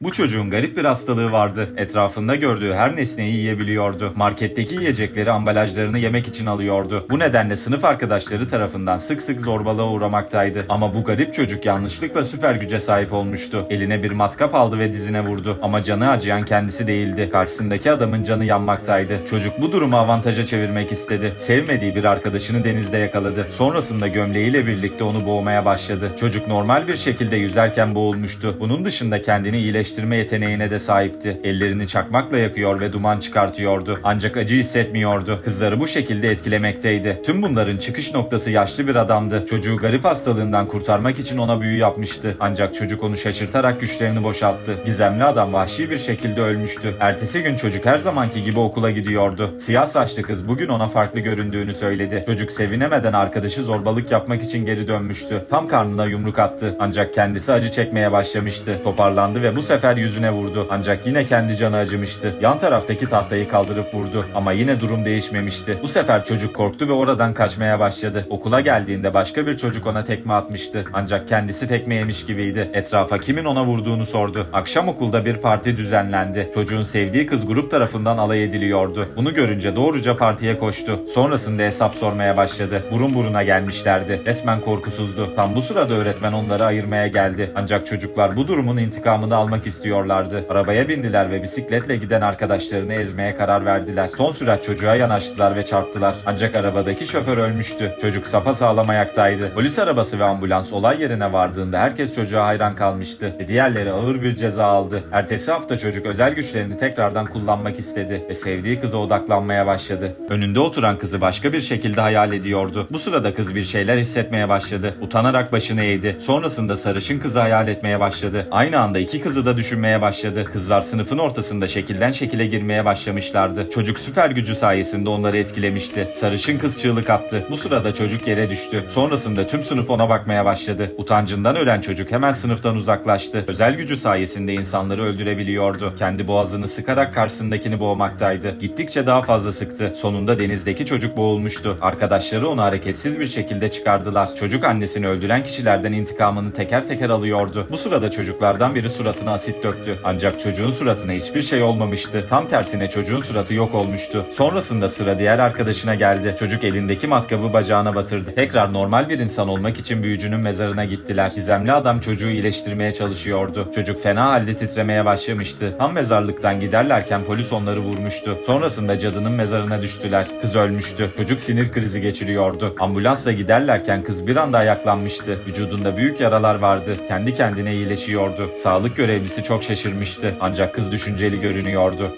Bu çocuğun garip bir hastalığı vardı. Etrafında gördüğü her nesneyi yiyebiliyordu. Marketteki yiyecekleri ambalajlarını yemek için alıyordu. Bu nedenle sınıf arkadaşları tarafından sık sık zorbalığa uğramaktaydı. Ama bu garip çocuk yanlışlıkla süper güce sahip olmuştu. Eline bir matkap aldı ve dizine vurdu. Ama canı acıyan kendisi değildi. Karşısındaki adamın canı yanmaktaydı. Çocuk bu durumu avantaja çevirmek istedi. Sevmediği bir arkadaşını denizde yakaladı. Sonrasında gömleğiyle birlikte onu boğmaya başladı. Çocuk normal bir şekilde yüzerken boğulmuştu. Bunun dışında kendini iyileştirme yeteneğine de sahipti. Ellerini çakmakla yakıyor ve duman çıkartıyordu. Ancak acı hissetmiyordu. Kızları bu şekilde etkilemekteydi. Tüm bunların çıkış noktası yaşlı bir adamdı. Çocuğu garip hastalığından kurtarmak için ona büyü yapmıştı. Ancak çocuk onu şaşırtarak güçlerini boşalttı. Gizemli adam vahşi bir şekilde ölmüştü. Ertesi gün çocuk her zamanki gibi okula gidiyordu. Siyah saçlı kız bugün ona farklı göründüğünü söyledi. Çocuk sevinemeden arkadaşı zorbalık yapmak için geri dönmüştü. Tam karnına yumruk attı. Ancak kendisi acı çekmeye başlamıştı. Toparlandı ve bu sefer yüzüne vurdu. Ancak yine kendi canı acımıştı. Yan taraftaki tahtayı kaldırıp vurdu. Ama yine durum değişmemişti. Bu sefer çocuk korktu ve oradan kaçmaya başladı. Okula geldiğinde başka bir çocuk ona tekme atmıştı. Ancak kendisi tekme yemiş gibiydi. Etrafa kimin ona vurduğunu sordu. Akşam okulda bir parti düzenlendi. Çocuğun sevdiği kız grup tarafından alay ediliyordu. Bunu görünce doğruca partiye koştu. Sonrasında hesap sormaya başladı. Burun buruna gelmişlerdi. Resmen korkusuzdu. Tam bu sırada öğretmen onları ayırmaya geldi. Ancak çocuklar bu durumun intikamını almak istiyorlardı. Arabaya bindiler ve bisikletle giden arkadaşlarını ezmeye karar verdiler. Son sürat çocuğa yanaştılar ve çarptılar. Ancak arabadaki şoför ölmüştü. Çocuk sapasağlam ayaktaydı. Polis arabası ve ambulans olay yerine vardığında herkes çocuğa hayran kalmıştı. Ve diğerleri ağır bir ceza aldı. Ertesi hafta çocuk özel güçlerini tekrardan kullanmak istedi ve sevdiği kıza odaklanmaya başladı. Önünde oturan kızı başka bir şekilde hayal ediyordu. Bu sırada kız bir şeyler hissetmeye başladı. Utanarak başını eğdi. Sonrasında sarışın kızı hayal etmeye başladı. Aynı anda iki kızı da düşünmeye başladı. Kızlar sınıfın ortasında şekilden şekile girmeye başlamışlardı. Çocuk süper gücü sayesinde onları etkilemişti. Sarışın kız çığlık attı. Bu sırada çocuk yere düştü. Sonrasında tüm sınıf ona bakmaya başladı. Utancından ölen çocuk hemen sınıftan uzaklaştı. Özel gücü sayesinde insanları öldürebiliyordu. Kendi boğazını sıkarak karşısındakini boğmaktaydı. Gittikçe daha fazla sıktı. Sonunda denizdeki çocuk boğulmuştu. Arkadaşları onu hareketsiz bir şekilde çıkardılar. Çocuk annesini öldüren kişilerden intikamını teker teker alıyordu. Bu sırada çocuklardan biri suratına asit döktü. Ancak çocuğun suratına hiçbir şey olmamıştı. Tam tersine çocuğun suratı yok olmuştu. Sonrasında sıra diğer arkadaşına geldi. Çocuk elindeki matkabı bacağına batırdı. Tekrar normal bir insan olmak için büyücünün mezarına gittiler. Gizemli adam çocuğu iyileştirmeye çalışıyordu. Çocuk fena halde titremeye başlamıştı. Tam mezarlıktan giderlerken polis onları vurmuştu. Sonrasında cadının mezarına düştüler. Kız ölmüştü. Çocuk sinir krizi geçiriyordu. Ambulansla giderlerken kız bir anda ayaklanmıştı. Vücudunda büyük yaralar vardı. Kendi kendine iyileşiyordu. Sağlık görevlisi çok şaşırmıştı. Ancak kız düşünceli görünüyordu.